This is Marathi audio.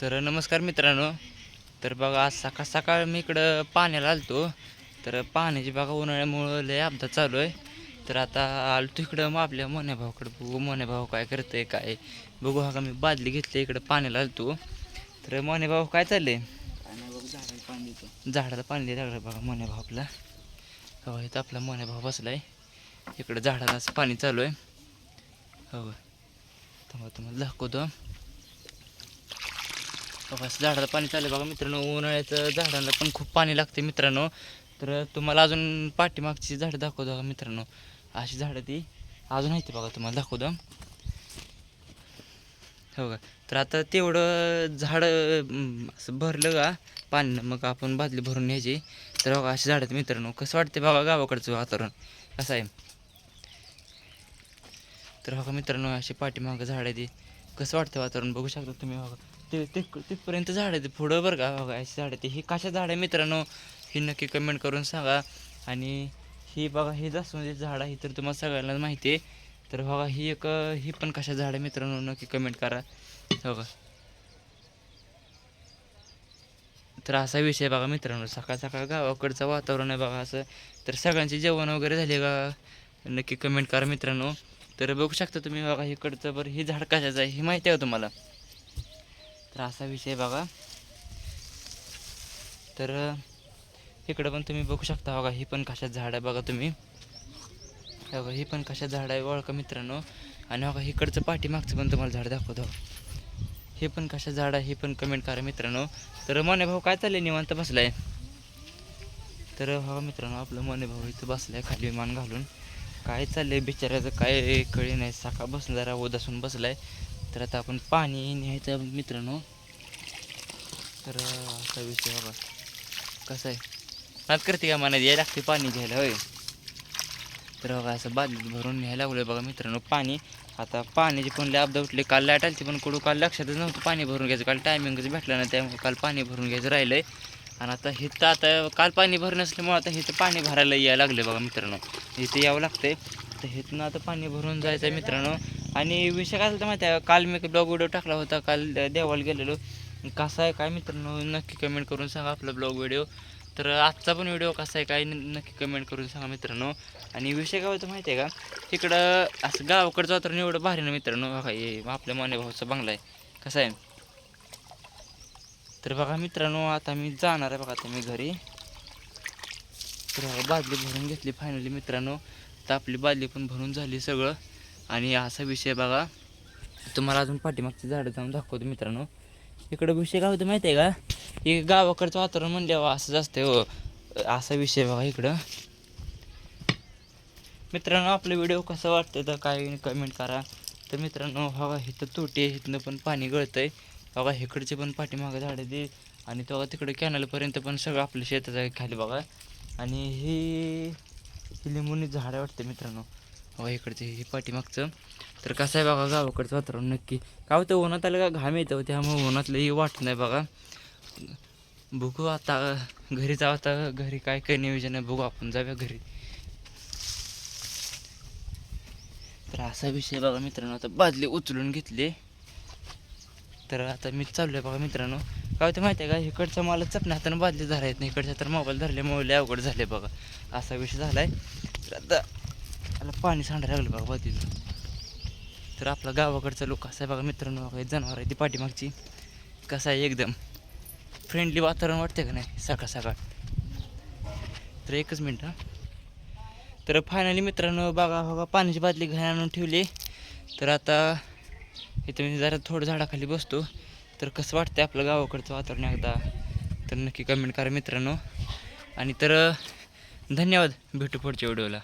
तर नमस्कार मित्रांनो. तर बघा आज सकाळ सकाळ मी इकडं पाण्याला आलतो. तर पाण्याची बघा उन्हाळ्यामुळं लय अपघात चालू आहे. तर आता आलो इकडं मग आपल्या मोन्याभाऊकडं बघू. मोन्याभाऊ काय करतंय काय? बघू हा का मी बादली घेतली इकडं पाण्याला आलतो. तर मोन्याभाऊ काय चाललंय? आणि बघ झाडाला पाणी झाडाला पाणी लागलं बघा मोन्या आपला. हो इथं आपला मोन्याभाऊ बसला आहे इकडं झाडाला असं पाणी चालू आहे. हो. थांबा तुम्हाला दाखवतो. बघा झाडाला पाणी चालू आहे बघा मित्रांनो. उन्हाळ्याचं झाडांना पण खूप पाणी लागते मित्रांनो. तर तुम्हाला अजून पाठीमागची झाडं दाखवतो बघा मित्रांनो. अशी झाडं ती अजून आहे ती बघा तुम्हाला दाखवतो. हो का? तर आता तेवढं झाडं असं भरलं का पाणी मग आपण बादली भरून न्यायची. तर बघा अशी झाडं मित्रांनो. कसं वाटते बघा गावाकडचं वातावरण? कसं आहे? तर बघा मित्रांनो अशी पाठीमागं झाडं ती. कसं वाटतं वातावरण? बघू शकता तुम्ही बघा. ते ते तिथपर्यंत झाड आहे ते पुढं बरं का? बघा अशी झाड आहे ती हे कशा झाड आहे मित्रांनो? ही नक्की कमेंट करून सांगा. आणि ही बघा ही जास्वंदी झाड आहे तर तुम्हाला सगळ्यांना माहिती आहे. तर बघा ही एक ही पण कशा झाड आहे मित्रांनो? नक्की कमेंट करा. हो का? तर असा विषय बघा मित्रांनो. सकाळ सकाळ गावाकडचं वातावरण आहे बघा असं. तर सगळ्यांचे जेवण वगैरे झाले का नक्की कमेंट करा मित्रांनो. तर बघू शकता तुम्ही बघा इकडचं बरं हे झाड कशाचं आहे हे माहिती आहे का तुम्हाला? तर असा विषय बघा. तर इकडं पण तुम्ही बघू शकता बघा ही पण कशात झाड आहे बघा तुम्ही. बघा ही पण कशात झाड आहे ओळखा मित्रांनो. आणि बघा इकडचं पाठीमागचं पण तुम्हाला झाड दाखवतो. हे पण कशा झाड आहे हे पण कमेंट करा मित्रांनो. तर मने भाऊ काय चाललंय निवांत बसलाय? तर हो मित्रांनो आपलं मने भाऊ इथं बसलाय खाली विमान घालून. काय चाललंय बिचाऱ्याचं काय कळी नाही. सकाळ बसून जरा उदासून बसलाय. तर आता आपण पाणी न्यायचं मित्रांनो. तर असा विषय बाबा कसं आहे? नात करते का मनात याय लागते पाणी घ्यायला होय? तर बघा असं बादलीत भरून न्यायला लागलोय बघा मित्रांनो पाणी. आता पाण्याची पण लय उठले काल लाट आली पण कुठं काल लक्षातच नव्हतं पाणी भरून घ्यायचं. काल टायमिंगच भेटलं नाही त्यामुळे काल पाणी भरून घ्यायचं राहिलंय. आणि आता हिथं आता काल पाणी भरून नसल्यामुळे आता हिथं पाणी भरायला यायला लागलं बघा मित्रांनो. इथं यावं लागतंय. तर हिथनं आता पाणी भरून जायचं आहे मित्रांनो. आणि विषय काय झाला माहिती आहे का? काल मी ब्लॉग व्हिडिओ टाकला होता. काल देवाला गेलेलो. कसा आहे काय मित्रांनो? नक्की कमेंट करून सांगा आपला ब्लॉग व्हिडिओ तर आजचा पण व्हिडिओ कसा आहे काय? नक्की कमेंट करून सांगा मित्रांनो. आणि विषय काय होतं माहिती आहे का? तिकडं असं गावाकडचं वातावरण एवढं भारी ना मित्रांनो. बघा हे आपल्या माने भाऊचा बंगला आहे. कसा आहे? तर बघा मित्रांनो आता मी जाणार आहे बघा आता मी घरी. तर बादली भरून घेतली फायनली मित्रांनो. तर आपली बादली पण भरून झाली सगळं. आणि असा विषय बघा. तुम्हाला अजून पाठीमागची झाडं जाऊन दाखवतो मित्रांनो. इकडं विषय काय होतं माहिती आहे का? हे गावाकडचं वातावरण म्हणल्यावर असंच असतं हो. असा विषय बघा इकडं. मित्रांनो आपला व्हिडिओ कसं वाटतं तर काय कमेंट करा. तर मित्रांनो बघा इथं तोटी आहे इथनं पण पाणी गळतंय. बघा इकडचे पण पाठीमागं झाडं दे आणि तेव्हा तिकडे कॅनलपर्यंत पण सगळं आपलं शेताचं आहे खाली बघा. आणि हे ही लिंबूनी झाडं वाटते मित्रांनो. बघा इकडचे हे पाठीमागचं. तर कसं आहे बघा गावाकडचं वातावरण नक्की. काय होतं उन्हात आलं का घाम येतं त्यामुळे उन्हातलंही वाटत नाही बघा. बघू आता घरी जाऊ आता घरी काय काय नियोजन आहे बघू आपण जाऊया घरी. तर असा विषय बघा मित्रांनो आता बादली उचलून घेतली. तर आता मी चाललो आहे बघा मित्रांनो. काय होतं माहिती आहे का इकडचं मला चपण्या हातानं बादली धरायत नाही इकडच्या तर मोबाईल धरले मोबाईल अवघड झाले बघा. असा विषय झाला आहे तर आता त्याला पाणी सांडायला लागलं बघा बादलीला तर आपला गावाकडचा लोक कसं आहे बघा मित्रांनो बघा जनावर आहे ती पाठीमागची. कसं आहे एकदम फ्रेंडली वातावरण वाटते का नाही? सकाळ सकाळ. तर एकच मिनटं हां. तर फायनली मित्रांनो बघा बघा पाण्याची बादली घरी आणून ठेवली. तर आता इथं मी जरा थोडं झाडाखाली बसतो. तर कसं वाटतं आपलं गावाकडचं वातावरण एकदा? तर नक्की कमेंट करा मित्रांनो. आणि तर धन्यवाद. भेटू पुढच्या व्हिडिओला.